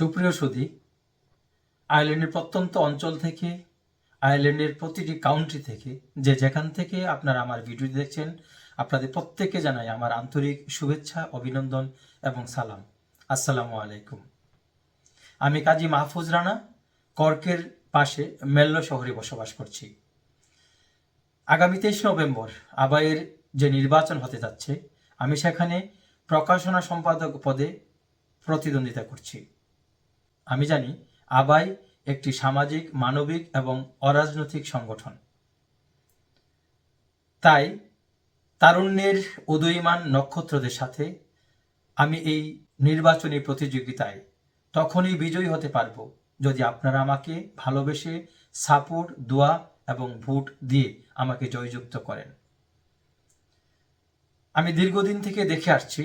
সুপ্রিয় সুধী, আয়ারল্যান্ডের প্রত্যন্ত অঞ্চল থেকে, আয়ারল্যান্ডের প্রতিটি কাউন্ট্রি থেকে, যে যেখান থেকে আপনারা আমার ভিডিও দেখছেন, আপনাদের প্রত্যেককে জানাই আমার আন্তরিক শুভেচ্ছা, অভিনন্দন এবং সালাম। আসসালামু আলাইকুম। আমি কাজী মাহফুজ রানা, কর্কের পাশে মেল্ল শহরে বসবাস করছি। আগামী তেইশ নভেম্বর আবায়ের যে নির্বাচন হতে যাচ্ছে, আমি সেখানে প্রকাশনা সম্পাদক পদে প্রতিদ্বন্দ্বিতা করছি। আমি জানি, আবাই একটি সামাজিক, মানবিক এবং অরাজনৈতিক সংগঠন। তাই তারুণ্যের উদয়মান নক্ষত্রদের সাথে আমি এই নির্বাচনী প্রতিযোগিতায় তখনই বিজয়ী হতে পারব যদি আপনারা আমাকে ভালোবেসে সাপোর্ট, দোয়া এবং ভোট দিয়ে আমাকে জয়যুক্ত করেন। আমি দীর্ঘদিন থেকে দেখে আসছি,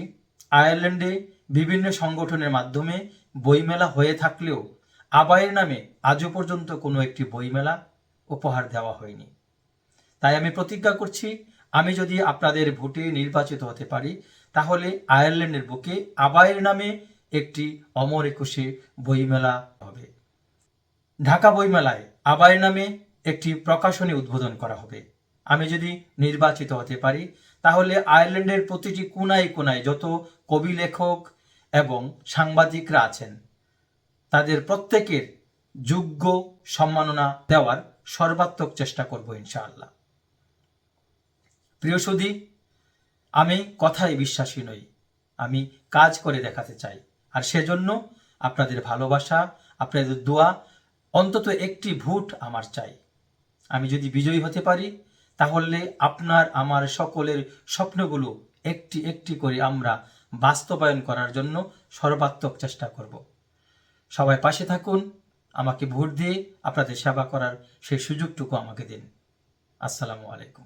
আয়ারল্যান্ডে বিভিন্ন সংগঠনের মাধ্যমে বইমেলা হয়ে থাকলেও আবায়ের নামে আজও পর্যন্ত কোনো একটি বইমেলা উপহার দেওয়া হয়নি। তাই আমি প্রতিজ্ঞা করছি, আমি যদি আপনাদের ভোটে নির্বাচিত হতে পারি, তাহলে আয়ারল্যান্ডের বুকে আবায়ের নামে একটি অমর একুশে বইমেলা হবে। ঢাকা বইমেলায় আবায়ের নামে একটি প্রকাশনী উদ্বোধন করা হবে। আমি যদি নির্বাচিত হতে পারি, তাহলে আয়ারল্যান্ডের প্রতিটি কোনায় কোনায় যত কবি লেখক এবং সাংবাদিকরা আছেন। তাদের প্রত্যেকের যোগ্য সম্মাননা দেওয়ার সর্বাত্মক চেষ্টা করব ইনশাআল্লাহ। প্রিয় সুধী, আমি কথায় বিশ্বাসী নই। আমি কাজ করে দেখাতে চাই। আর সেজন্য আপনাদের ভালোবাসা, আপনাদের দোয়া অন্তত একটি ভোট আমার চাই। আমি যদি বিজয়ী হতে পারি, তাহলে আপনার, আমার সকলের স্বপ্নগুলো একটি একটি করে আমরা বাস্তবায়ন করার জন্য সর্বাত্মক চেষ্টা করব। সবাই পাশে থাকুন, আমাকে ভোট দিয়ে আপনাদের সেবা করার সেই সুযোগটুকু আমাকে দিন। আসসালামু আলাইকুম।